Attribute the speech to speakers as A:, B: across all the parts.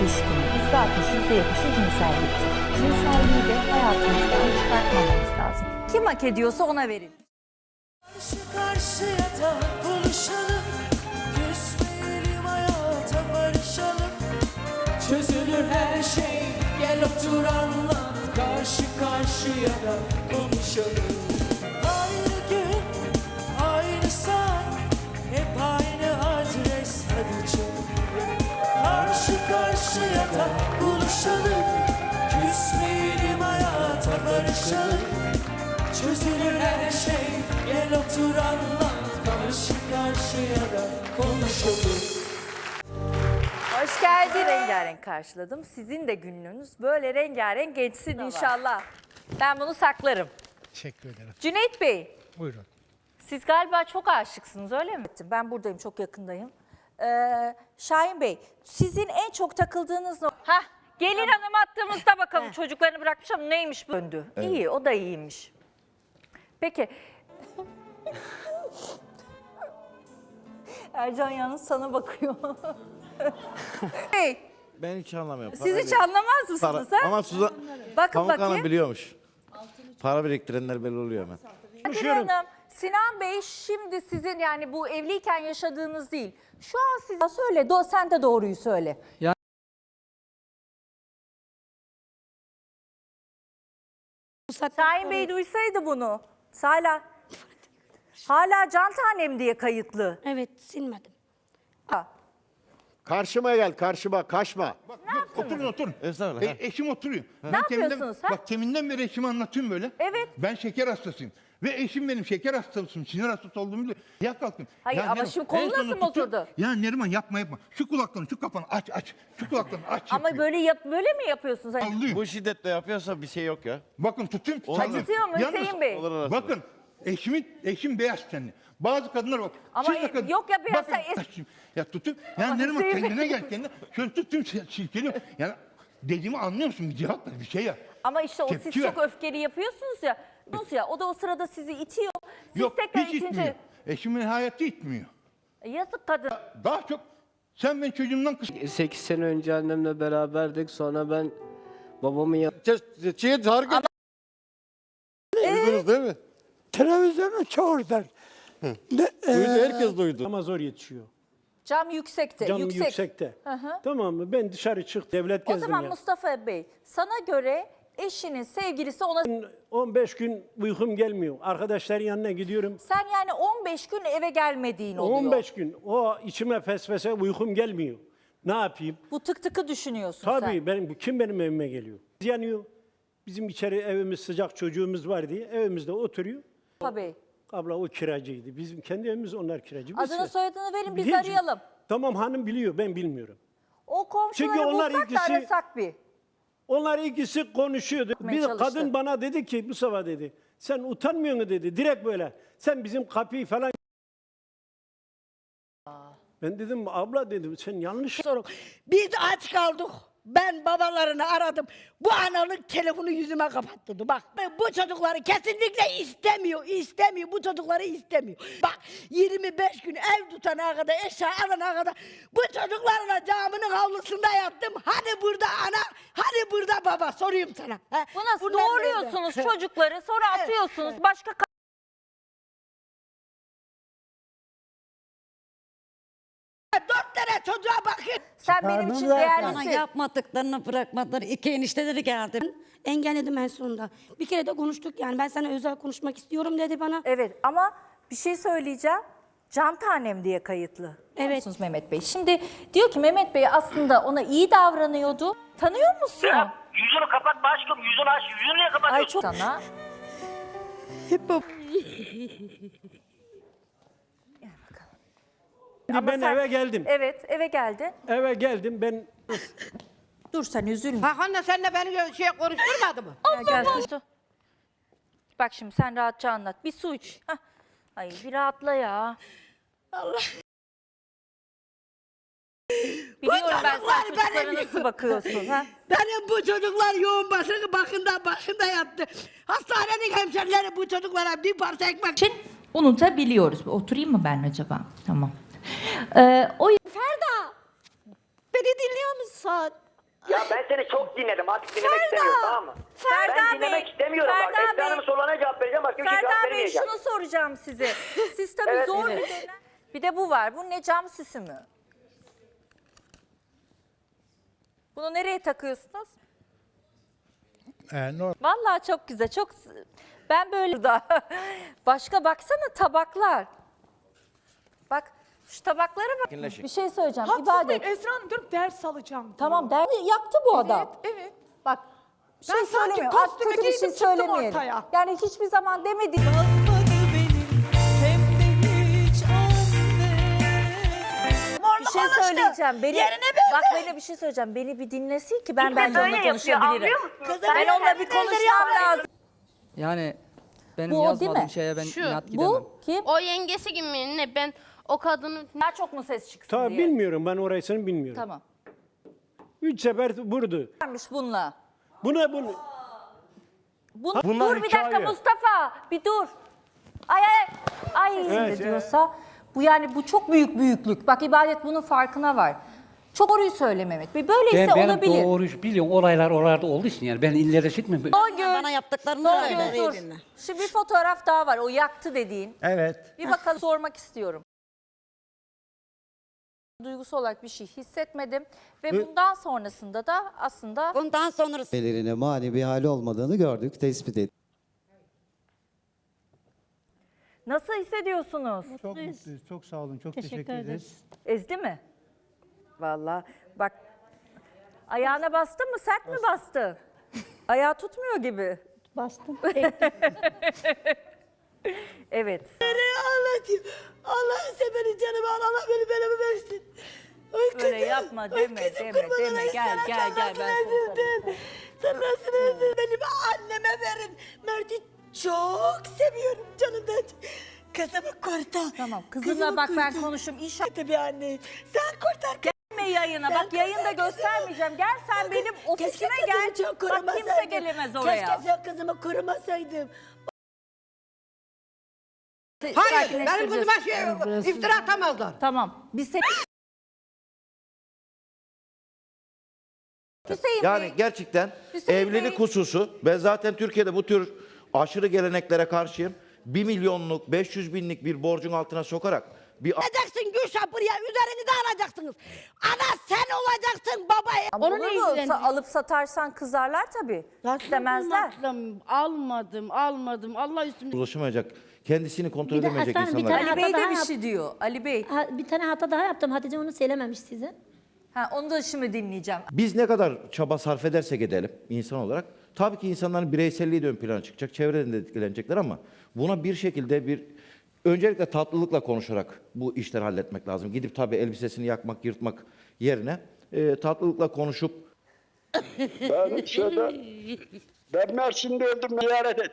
A: ilişkinin %60, %70'i cinselliktir. Cinselliği de hayatımızdan çıkartmamamız lazım. Kim hak ediyorsa ona verin.
B: Karşı karşıya da buluşalım Küsmeyelim hayata barışalım Çözülür her şey Gel otur anlat Karşı karşıya da konuşalım karşıya da buluşalım Küsmeyelim hayata barışalım Çözülür her şey Gel otur anlat Karşı karşıya da konuşalım
A: Hoş geldin. Rengarenk karşıladım. Sizin de günlüğünüz böyle rengarenk geçsin inşallah. Ben bunu saklarım.
C: Teşekkür ederim.
A: Cüneyt Bey,
C: Buyurun.
A: siz galiba çok aşıksınız öyle mi? Ben buradayım, çok yakındayım. Ee, Şahin Bey, sizin en çok takıldığınız nokta... Hah, gelin hanım attığımızda bakalım çocuklarını bırakmış ama neymiş bu? Döndü. İyi, o da iyiymiş. Peki. Ercan yalnız sana bakıyor. Bey,
D: Ben hiç anlamıyorum.
A: siz hiç anlamaz mısınız ha?
D: Ama Suzan
A: Bakın
D: Pamuk
A: bakayım.
D: Hanım biliyormuş. Para biriktirenler belli oluyor hemen.
A: Kadir Hanım, Sinan Bey şimdi sizin yani bu evliyken yaşadığınız değil. Şu an siz söyle, do, sen de doğruyu söyle. Şahin Bey duysaydı bunu. Hala hala can tanem diye kayıtlı.
E: Evet silmedim.
A: Ha.
F: Karşıma gel, karşıma, kaçma.
G: Oturun oturun.
D: Estağfurullah,
G: E, eşim oturuyor.
A: Ne
G: Ben teminden-
A: yapıyorsunuz, ha?
G: Bak teminden beri eşime anlatıyorum böyle.
A: Evet.
G: Ben şeker hastasıyım. Ve eşim benim şeker hastasıyım, sinir hastası olduğumu biliyor. Ya kalktım.
A: Hayır,
G: Ya
A: ama
G: Neriman,
A: şimdi kolu
G: en sonunda
A: nasıl oturdu?
G: Ya Neriman yapma yapma. Şu kulaklarını, şu kafanı aç aç. Şu kulaklarını aç.
A: Ama
G: yapıyor.
A: böyle yap böyle mi yapıyorsunuz? Hani,
G: Sallıyor.
D: Bu şiddetle yapıyorsa bir şey yok ya.
G: Bakın tutayım.
D: Olur.
G: sallıyor.
A: acıtıyor mu
G: Yalnız-
A: Hüseyin Bey?
D: Olur arası.
G: Bakın eşimin eşim beyaz tenli. Bazı kadınlar bak.
A: Ama
G: siz de kadın-
A: yok ya beyaz
G: Bakın,
A: ten-
G: aşkım, Ya tutayım. Ya
A: Ama
G: Neriman
A: Hüseyin Bey-
G: kendine gel kendine. Şöyle tutayım silkeliyorum. Yani dediğimi anlıyor musun? Bir cevap ver bir şey yap.
A: ama işte o
G: Tepki
A: siz
G: ver.
A: çok öfkeli yapıyorsunuz ya. Nasıl ya? O da o sırada sizi itiyor. Siz
G: Yok
A: tekrar
G: hiç
A: itince
G: itmiyor. Eşimin hayatı itmiyor.
A: yazık kadın.
G: Daha çok sen ben çocuğumdan kıs
H: 8 sene önce annemle beraberdik. Sonra ben babamın yanına
F: Çiğ target. Duydunuz değil mi?
I: Televizyonu çoğurdan. Ne,
F: Duydu, herkes duydu.
I: Ama zor yetişiyor.
A: Cam yüksekte.
I: Cam
A: yüksek.
I: yüksekte.
A: Hı hı.
I: Tamam mı? Ben dışarı çık devlet
A: O
I: gezdim
A: zaman
I: ya.
A: Mustafa Bey sana göre eşinin sevgilisi ona
I: 15 gün uykum gelmiyor. Arkadaşların yanına gidiyorum.
A: sen yani 15 gün eve gelmediğin oluyor.
I: 15 gün o içime fesfese uykum gelmiyor. Ne yapayım?
A: Bu tık tıkı düşünüyorsun
I: Tabii
A: sen.
I: benim bu kim benim evime geliyor? Yanıyor. Bizim içeri evimiz sıcak çocuğumuz var diye evimizde oturuyor.
A: Bey.
I: Abla o kiracıydı. Bizim kendi evimiz onlar kiracı. Biz-
A: Adını soyadını verin biz
I: Hiç-
A: arayalım.
I: Tamam hanım biliyor ben bilmiyorum.
A: O komşuları
I: Çünkü onlar
A: bulsak da
I: ilgisi-
A: arasak bir.
I: Onlar ikisi konuşuyordu. Bir
A: çalıştı.
I: kadın bana dedi ki Mustafa dedi. Sen utanmıyor musun dedi. Direkt böyle. Sen bizim kapıyı falan ben dedim abla dedim sen yanlış
E: Sorun. Biz aç kaldık. Ben babalarını aradım. Bu analık telefonu yüzüme kapattırdı. Bak bu çocukları kesinlikle istemiyor. istemiyor. Bu çocukları istemiyor. Bak 25 gün ev tutana kadar eşya alana kadar bu çocuklarla camının havlusunda yattım. Hani burada ana, hani burada baba soruyorum sana. He?
A: Bu nasıl
E: Bunlar
A: doğuruyorsunuz çocukları sonra atıyorsunuz başka
E: Dört tane çocuğa bakın.
A: sen benim için
J: Bana
A: değerlisin.
J: yapmadıklarını bırakmadılar. İki enişteleri geldi.
E: Engelledim en sonunda. Bir kere de konuştuk yani ben sana özel konuşmak istiyorum dedi bana.
A: Evet ama bir şey söyleyeceğim. Can tanem diye kayıtlı.
E: Evet.
A: Musunuz Mehmet Bey. Şimdi diyor ki Mehmet Bey aslında ona iyi davranıyordu. Tanıyor musun?
K: Yüzünü kapat başkanım. Yüzünü aç. Yüzünü niye
A: Ay
K: kapatıyorsun?
A: çok sana.
I: Şimdi
A: Ama
I: ben
A: sen-
I: eve geldim.
A: Evet eve geldi.
I: Eve geldim ben
A: Dur sen üzülme.
E: Bak anne sen de beni şey konuşturmadı mı?
A: Ya gel su. Bak şimdi sen rahatça anlat. Bir su iç. Hah. Ay bir rahatla ya.
E: Allah.
A: Biliyorum ben sen
E: çocuklar
A: çocuklara
E: benim-
A: nasıl bakıyorsun. Ha?
E: Benim bu çocuklar yoğun bakımda bakında başında yattı. Hastanenin hemşerileri bu çocuklara bir parça ekmek
L: için unutabiliyoruz. Oturayım mı ben acaba? Tamam. Ee, o
E: Ferda! Beni dinliyor musun?
K: Ya ben seni çok dinledim. Artık dinlemek istemiyorum tamam mı?
A: Ferda
K: ben
A: Bey,
K: dinlemek istemiyorum bak.
A: Ferda
K: Esra Hanım'ın
A: Bey.
K: sorularına cevap vereceğim. Başka bir şey cevap
A: Ferda Bey
K: vermeyeceğim.
A: şunu soracağım size. Siz tabii
K: Evet,
A: zor bir dönem. Bir de bu var. Bu ne cam süsü mü? Bunu nereye takıyorsunuz? Vallahi çok güzel. Çok ben böyle da başka baksana tabaklar. Bak şu tabaklara bak.
D: Sakinleşin.
A: Bir şey söyleyeceğim.
B: Haksız
A: İbadet.
B: değil. Esra Hanım diyorum ders alacağım. diyor.
A: Tamam der yaktı bu adam.
B: Evet, evet.
A: Bak bir şey
B: Ben sanki
A: söylemiyorum. Artık
B: kostümü
A: kötü bir şey
B: giydim, çıktım
A: söylemeyelim.
B: ortaya.
A: Yani hiçbir zaman demedik. Bir şey söyleyeceğim. Beni,
E: Yerine verdi.
A: bak beni bir şey söyleyeceğim. Beni bir dinlesin ki ben bence onunla konuşabilirim. Ben
E: benim
A: onunla bir konuşmam lazım.
C: Yani benim
A: Bu o değil
C: yazmadığım
A: mi?
C: şeye ben
M: Şu,
C: inat gidemem.
A: Bu kim?
M: O yengesi gibi mi ne? Ben o kadını
A: Daha çok mu ses çıksın
I: Ta
A: diye.
I: bilmiyorum ben orasını bilmiyorum.
A: Tamam.
I: Üç sefer vurdu.
A: Varmış bununla.
I: Buna bunu
A: Bunu,
G: Bunlar
A: dur bir dakika
G: hikaye.
A: Mustafa. Bir dur. Ay ay. Ay
I: Evet,
A: diyorsa bu yani bu çok büyük büyüklük. Bak ibadet bunun farkına var. Çok doğruyu söyle Mehmet Bey. Böyleyse olabilir.
C: doğru biliyorum olaylar oralarda olduğu için yani ben illere çıkmıyorum.
A: Son gün.
J: Bana yaptıklarını
A: Son
J: söyle.
A: gün dur. Şimdi bir fotoğraf daha var. O yaktı dediğin.
G: Evet.
A: Bir bakalım sormak istiyorum. Duygusal olarak bir şey hissetmedim ve bundan sonrasında da aslında
J: Bundan sonrası
C: Ellerine mani bir hali olmadığını gördük, tespit ettik.
A: nasıl hissediyorsunuz?
G: Çok mutluyuz. Çok sağ olun. Çok teşekkür, ederiz.
A: Ezdi mi? Vallahi bak ayağına bastı mı sert mi bastı? Ayağı tutmuyor gibi.
E: Bastım.
A: Evet.
E: Anlatayım. Allah'ın seveni canımı al. Allah beni belamı versin.
A: Öyle
E: kızım,
A: yapma,
E: ay
A: deme,
E: kızım,
A: deme,
E: kurban
A: deme.
E: olayım
A: Gel,
E: sana,
A: gel,
E: sen
A: gel,
E: nasıl
A: ben?
E: Sen nasıl üzüldün? Benim anneme verin. Mert'i çok seviyorum canımdan. Kızımı kurtar.
A: Tamam kızınla
E: Kızımı
A: bak ben
E: kurtar.
A: konuşum inşallah.
E: Tabii anne. Sen kurtar.
A: Gelme yayına bak yayında göstermeyeceğim. Gel sen benim ofisime
E: Keşke
A: gel.
E: kızımı çok
A: Bak kimse
E: korumasaydım.
A: gelemez oraya.
E: Keşke sen kızımı korumasaydım.
A: Hayır benim kızıma
E: şey iftira atamazlar.
A: Tamam biz seni... Hüseyin
D: Yani
A: Bey,
D: gerçekten
A: Hüseyin
D: evlilik
A: Bey-
D: hususu ben zaten Türkiye'de bu tür aşırı geleneklere karşıyım. 1 milyonluk 500 binlik bir borcun altına sokarak bir
E: Alacaksın Gülşah buraya üzerini de alacaksınız. Ana sen olacaksın babaya.
A: Ama olur mu? Sa- alıp satarsan kızarlar tabii. İstemezler.
M: almadım, almadım. Allah üstümde.
D: ulaşamayacak, kendisini kontrol
J: Bir de
D: edemeyecek
J: Hasan, bir
D: insanlar.
J: tane-
A: Ali Bey de
J: daha
A: bir şey diyor. Ali Bey.
J: Ha, bir tane hata daha yaptım. Hatice onu söylememiş size.
A: Ha, onu da şimdi dinleyeceğim.
D: Biz ne kadar çaba sarf edersek edelim insan olarak tabii ki insanların bireyselliği de ön plana çıkacak, çevreden de etkilenecekler ama buna bir şekilde bir öncelikle tatlılıkla konuşarak bu işleri halletmek lazım. Gidip tabii elbisesini yakmak, yırtmak yerine e, tatlılıkla konuşup
F: Ben şöyle, ben Mersin'de öldüm ziyaret et.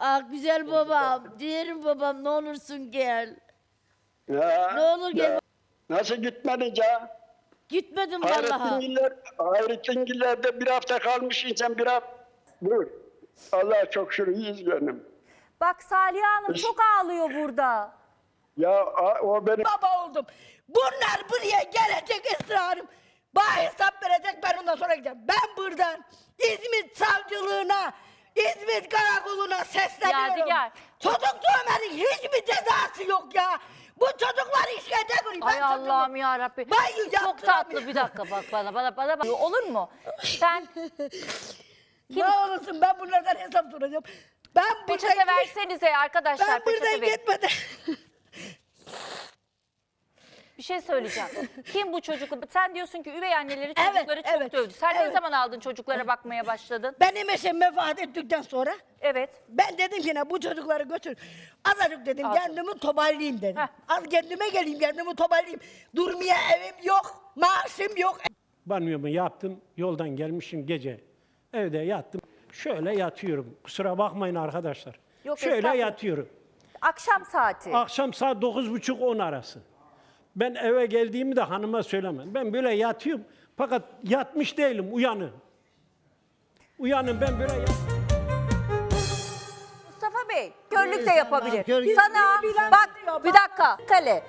M: Ah güzel babam, diğerim babam ne olursun gel.
F: Ya,
M: Ne olur gel.
F: Nasıl gitmedin ya?
M: Gitmedim vallahi.
F: Hayrettingiller, Hayrettingiller'de bir hafta kalmışsın sen bir hafta. Buyur. Allah çok şükür iyiyiz benim.
A: Bak Saliha Hanım çok ağlıyor burada.
F: Ya a- o benim
E: Baba oldum. Bunlar buraya gelecek ısrarım. Bana hesap verecek ben ondan sonra gideceğim. Ben buradan İzmit savcılığına, İzmit karakoluna sesleniyorum.
A: Yadigar.
E: Çocuk dövmenin hiçbir cezası yok ya. Bu çocuklar işkence görüyor.
A: Ay Allah'ım ya Rabbi. Çok tatlı bir dakika bak bana bana bana bak. Olur mu? Ben
E: Ne olursun ben bunlardan hesap soracağım. Ben
A: peçete
E: buradan,
A: versenize arkadaşlar
E: ben buradan
A: peçete verin.
E: gitmeden.
A: Bir şey söyleyeceğim. Kim bu çocuk? Sen diyorsun ki üvey anneleri
E: Evet,
A: çocukları çok
E: evet,
A: dövdü. Sen ne
E: evet.
A: zaman aldın çocuklara bakmaya başladın?
E: Benim eşim vefat ettikten sonra
A: Evet.
E: Ben dedim ki ne bu çocukları götür. Azıcık dedim
A: Al.
E: kendimi toparlayayım dedim.
A: Heh.
E: Az kendime geleyim kendimi toparlayayım. Durmaya evim yok, maaşım yok.
I: banyomu yaptım. Yoldan gelmişim gece. Evde yattım. Şöyle yatıyorum. Kusura bakmayın arkadaşlar.
A: Yok,
I: Şöyle
A: estağfurullah.
I: yatıyorum.
A: Akşam saati.
I: Akşam saat 9.30-10 arası. Ben eve geldiğimi de hanıma söylemem. Ben böyle yatıyorum. Fakat yatmış değilim, uyanım. Uyanım ben böyle yat-
A: Mustafa Bey, körlük de yapabilir. Sana bak bir dakika. Kale.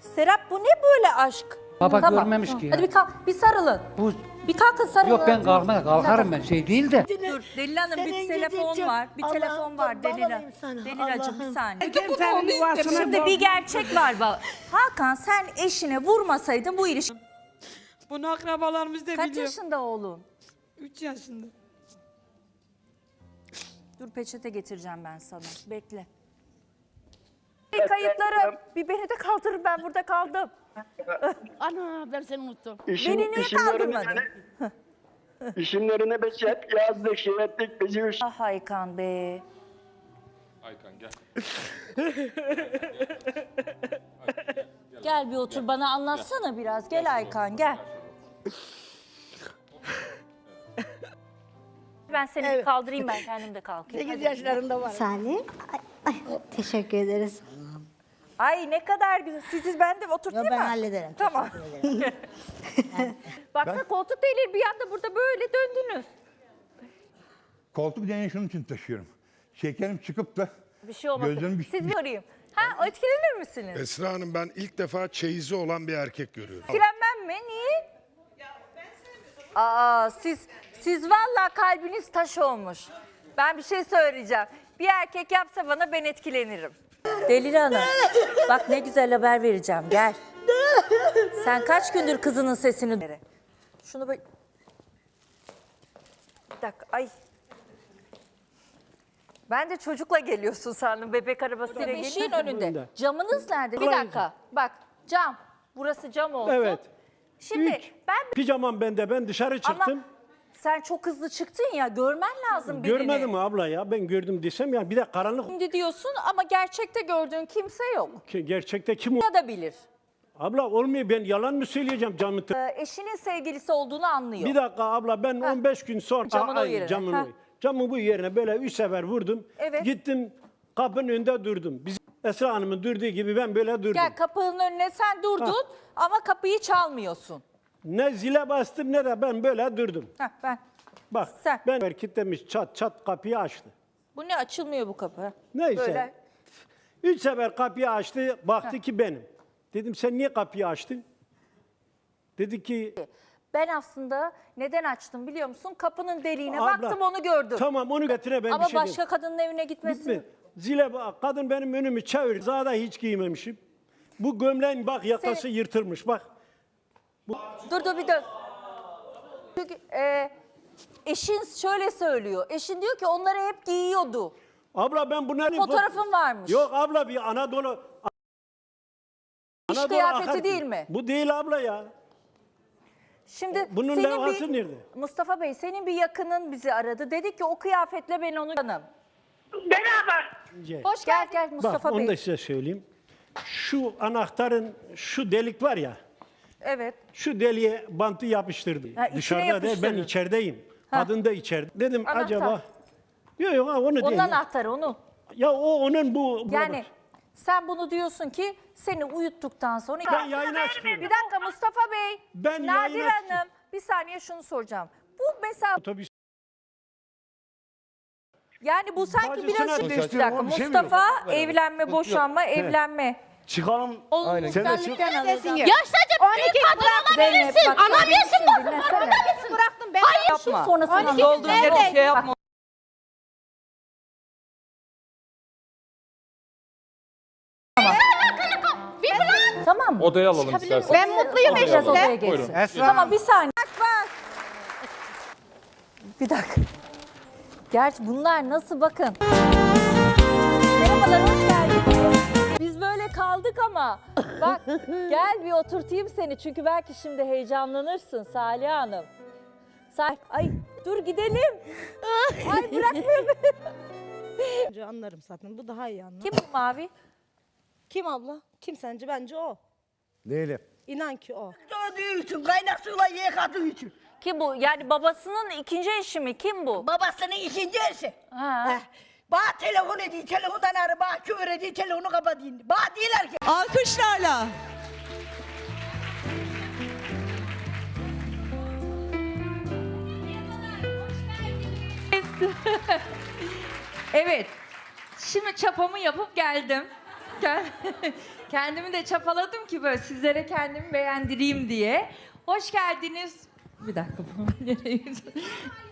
A: Serap bu ne böyle aşk?
C: Baba
A: Tamam.
C: görmemiş ki ya.
A: Hadi bir kalk, bir sarılın.
C: Bu,
A: Bir kalkın sarılın.
C: yok ben kalkmaya kalkarım ben şey değil de.
A: Dur Delil Hanım bir
E: Senin
A: telefon
E: gideceğim.
A: var. Bir
E: Allah'ım,
A: telefon var
E: kurban
A: Delil
E: olayım
A: Hanım.
E: sana.
A: Delilacığım bir
E: Allah'ım.
A: saniye.
B: Kimsenin yuvasına
A: Şimdi bir gerçek var bak. Hakan sen eşine vurmasaydın bu ilişki...
B: Bunu akrabalarımız da
A: Kaç yaşında oğlun?
B: 3 yaşında.
A: Dur peçete getireceğim ben sana. Bekle. Kayıtları bir beni de kaldırın ben burada kaldım.
M: Ana ben seni unuttum.
F: İşin,
A: Beni niye
F: isimlerini,
A: kaldırmadın?
F: biz hep yazdık, şey ettik, bizi üst
A: Ah Haykan be. Gel bir otur bana anlatsana biraz. Gel Aykan gel. Ben seni bir
E: Evet.
A: kaldırayım ben kendim de kalkayım.
E: 8
A: Hadi.
E: yaşlarında var.
J: Saniye. Ay, ay, teşekkür ederiz.
A: Ay ne kadar güzel. Siz ben de oturtayım
J: Yo, ben
A: mı?
J: hallederim.
A: Tamam. Baksana koltuk değil bir anda burada böyle döndünüz.
G: Koltuk deneyi şunun için taşıyorum. Şekerim çıkıp da
A: Bir şey olmasın.
G: Gözlerim bir-
A: Siz bir arayayım. Ha etkilenir misiniz?
N: Esra Hanım ben ilk defa çeyizi olan bir erkek görüyorum.
A: Etkilenmem mi? Niye? Aa siz siz vallahi kalbiniz taş olmuş. Ben bir şey söyleyeceğim. Bir erkek yapsa bana ben etkilenirim. Delil Hanım. Bak ne güzel haber vereceğim. Gel. Sen kaç gündür kızının sesini... Şunu böyle... Bir dakika. Ay. Ben de çocukla geliyorsun sandım. Bebek arabasıyla Beşiğin önünde.
I: Önünde.
A: Camınız nerede? Bir dakika. Bak cam. Burası cam olsun.
I: Evet.
A: Şimdi
I: Üç.
A: ben
I: Pijamam bende ben dışarı çıktım.
A: ama sen çok hızlı çıktın ya görmen lazım birini.
I: Görmedim abla ya ben gördüm desem ya bir de karanlık
A: Şimdi diyorsun ama gerçekte gördüğün kimse yok.
I: ki gerçekte kim o?
A: Ya da bilir.
I: Abla olmuyor ben yalan mı söyleyeceğim camı?
A: Ee, eşinin sevgilisi olduğunu anlıyor.
I: Bir dakika abla ben 15 gün sonra
A: Camın o
I: Ay,
A: yerine,
I: camın
A: ha.
I: o- camın bu yerine böyle üç sefer vurdum.
A: Evet.
I: Gittim kapının önünde durdum. Biz Esra Hanım'ın durduğu gibi ben böyle durdum.
A: Gel kapının önüne sen durdun ama kapıyı çalmıyorsun.
I: Ne zile bastım ne de ben böyle durdum.
A: Heh, ben.
I: Bak
A: Sen.
I: ben kilitlemiş çat çat kapıyı açtı.
A: Bu ne açılmıyor bu kapı.
I: Neyse.
A: Böyle.
I: Üç sefer kapıyı açtı baktı ki benim. Dedim sen niye kapıyı açtın? Dedi ki
A: Ben aslında neden açtım biliyor musun? Kapının deliğine
I: Abla,
A: baktım onu gördüm.
I: Tamam onu getire ben
A: ama
I: bir şey
A: başka kadının evine gitmesin.
I: Gitme. Zile bak kadın benim önümü çevir. Zada hiç giymemişim. Bu gömleğin bak yakası
A: Senin-
I: yırtılmış bak.
A: Dur dur bir dur. Çünkü e, eşin şöyle söylüyor. Eşin diyor ki onları hep giyiyordu.
I: Abla ben bunların
A: Fotoğrafın varmış.
I: Yok abla bir Anadolu
A: İş
I: Anadolu
A: kıyafeti
I: akar-
A: değil mi?
I: Bu değil abla ya.
A: Şimdi
I: Bunun
A: senin
I: levhası
A: bir,
I: nerede?
A: Mustafa Bey senin bir yakının bizi aradı. Dedi ki o kıyafetle ben onu canım.
I: Gel.
A: Hoş gel gel Mustafa
I: Bak onu
A: Bey.
I: da size söyleyeyim. Şu anahtarın şu delik var ya.
A: Evet.
I: Şu deliğe bantı yapıştırdı.
A: Ha, içine
I: Dışarıda değil ben
A: yapıştırdın.
I: içerideyim.
A: Ha.
I: Kadın da içeride. Dedim
A: Anahtar.
I: acaba Yok yok ha, onu
A: Onun
I: değil.
A: anahtarı onun.
I: Ya o onun bu. bu-
A: Yani sen bunu diyorsun ki seni uyuttuktan sonra...
I: Ben yayını açmıyorum.
A: Bir dakika Mustafa Bey.
I: Ben
A: Nadir. Hanım bir saniye şunu soracağım. Bu mesela
I: Otobüs
A: yani bu sanki
I: Bacısına
A: biraz... Bir dakika
I: bir şey
A: Mustafa evlenme, boşanma, evlenme.
G: Çıkalım.
A: Aynen.
G: Sen de çık.
M: Yaşlıca bir patronuma
A: Zeynep,
M: verirsin.
A: bak,
M: Anam
A: sen
M: yesin
A: beni
M: bu.
A: dinlesene.
M: Anam yesin bıraktım ben.
A: Yapma. Sonrasında
M: Ne oldu? Nerede?
A: şey yapma. Tamam mı?
O: Odaya alalım istersen.
M: Ben mutluyum
A: Biraz
M: eşimle.
A: odaya geçsin. Tamam bir saniye. Bak bak. Bir dakika. Gerçi bunlar nasıl bakın. Merhabalar hoş geldiniz. Biz böyle kaldık ama bak gel bir oturtayım seni çünkü belki şimdi heyecanlanırsın Salih Hanım. Sa Ay dur gidelim. Ay bırakmıyor beni.
J: Anlarım zaten. Bu daha iyi anlar.
A: Kim bu mavi?
J: Kim abla? Kim sence? Bence o.
G: Değilim.
J: İnan ki o.
E: İçin, kaynak suyla yıkadığı için.
A: Kim bu? Yani babasının ikinci eşi mi? Kim bu?
E: Babasının ikinci eşi.
A: Ha.
E: Heh. Bana telefon ediyor, telefondan ara, bana küfür ediyor, telefonu kapatayım. Bana diyorlar ki,
B: Alkışlarla.
L: Evet. Şimdi çapamı yapıp geldim.
A: Kend- Kendimi de çapaladım ki böyle sizlere kendimi beğendireyim diye. Hoş geldiniz. Bir dakika.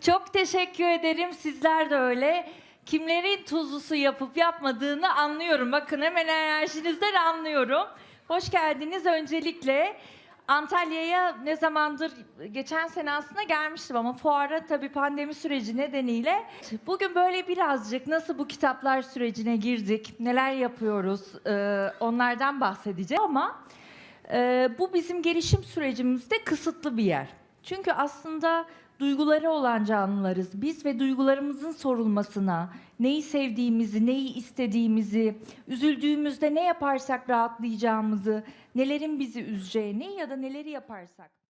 A: Çok teşekkür ederim. Sizler de öyle. Kimlerin tuzlusu yapıp yapmadığını anlıyorum. Bakın hemen enerjinizden anlıyorum. Hoş geldiniz öncelikle. Antalya'ya ne zamandır geçen sene aslında gelmiştim ama fuara tabii pandemi süreci nedeniyle bugün böyle birazcık nasıl bu kitaplar sürecine girdik, neler yapıyoruz e, onlardan bahsedeceğim ama e, bu bizim gelişim sürecimizde kısıtlı bir yer. Çünkü aslında duyguları olan canlılarız. Biz ve duygularımızın sorulmasına, neyi sevdiğimizi, neyi istediğimizi, üzüldüğümüzde ne yaparsak rahatlayacağımızı, nelerin bizi üzeceğini ya da neleri yaparsak